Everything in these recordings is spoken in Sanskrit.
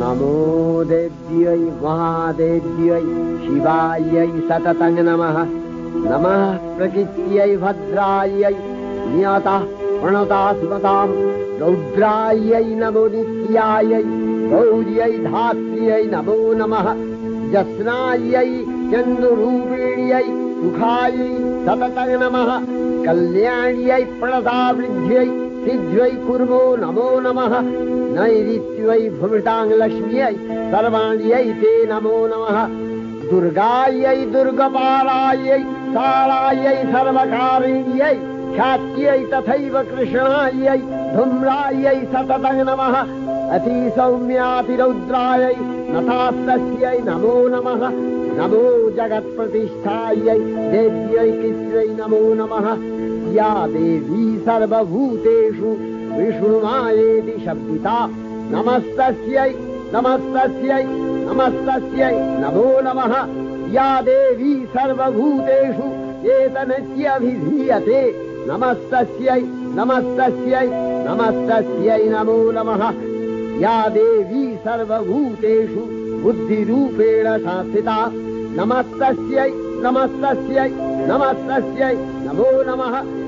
नमो देव्यै महादेव्यै शिवायै सततं नमः। नमः प्रकृत्यै भद्रायै नियतः प्रणता स्मताम् रौद्रायै नमो नित्यायै गौर्यै धात्र्यै नमो नमः। जस्नायै चन्दुरूपिण्यै सुखायै सततं नमः। कल्याण्यै प्रणतावृद्ध्यै सिद्ध्यै कुर्मो नमो नमः नैरित्यै भुमिताङ्गलक्ष्म्यै सर्वाण्यै ते नमो नमः। दुर्गायै दुर्गपालायै सालायै सर्वकारिण्यै ख्यात्यै तथैव कृष्णायै धूम्रायै सततं नमः। अतिसौम्यातिरौद्रायै नथास्तस्यै नमो नमः। नमो जगत्प्रतिष्ठायै देव्यै कृत्यै नमो नमः। या देवी सर्वभूतेषु विष्णुमायेति शब्दिता। नमस्तस्यै नमस्तस्यै नमस्तस्यै नमो नमः। या देवी सर्वभूतेषु एतनत्यभिधीयते। नमस्तस्यै नमस्तस्यै नमस्तस्यै नमो नमः। या देवी सर्वभूतेषु बुद्धिरूपेण संस्थिता नमस्तस्यै नमस्तस्यै नमस्तस्यै नमो नमः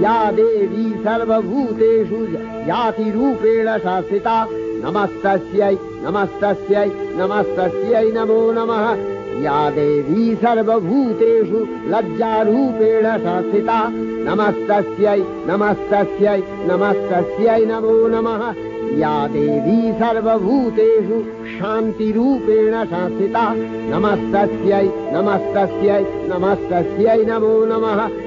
या देवी सर्वभूतेषु यातिरूपेण संस्थिता नमस्तस्यै नमस्तस्यै नमस्तस्यै नमो नमः। या देवी सर्वभूतेषु लज्जारूपेण संस्थिता नमस्तस्यै नमस्तस्यै नमस्तस्यै नमो नमः। या देवी सर्वभूतेषु शान्तिरूपेण संस्थिता नमस्तस्यै नमस्तस्यै नमस्तस्यै नमो नमः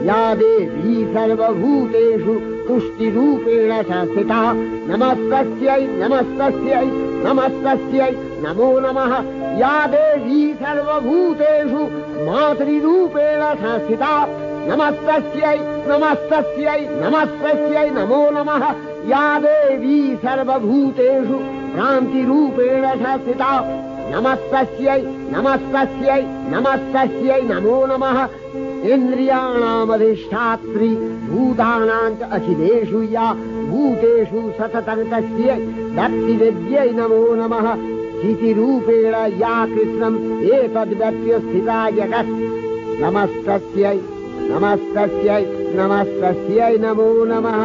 या देवी सर्वभूतेषु तुष्टिरूपेण संस्थिता नमस्तस्यै नमस्तस्यै नमस्तस्यै नमो नमः। या देवी सर्वभूतेषु मातृरूपेण संस्थिता नमस्तस्यै नमस्तस्यै नमस्तस्यै नमो नमः। या देवी सर्वभूतेषु क्रान्तिरूपेण संस्थिता नमस्तस्यै नमस्तस्यै नमस्तस्यै नमो नमः इन्द्रियाणामधिष्ठात्री भूतानाम् च अखिलेषु या भूतेषु सततं तस्यै दत्तिविद्यै नमो नमः। स्थितिरूपेण या कृष्णम् एतद्व्यप्य स्थिता जगत् नमस्तस्यै नमस्तस्यै नमस्तस्यै नमो नमः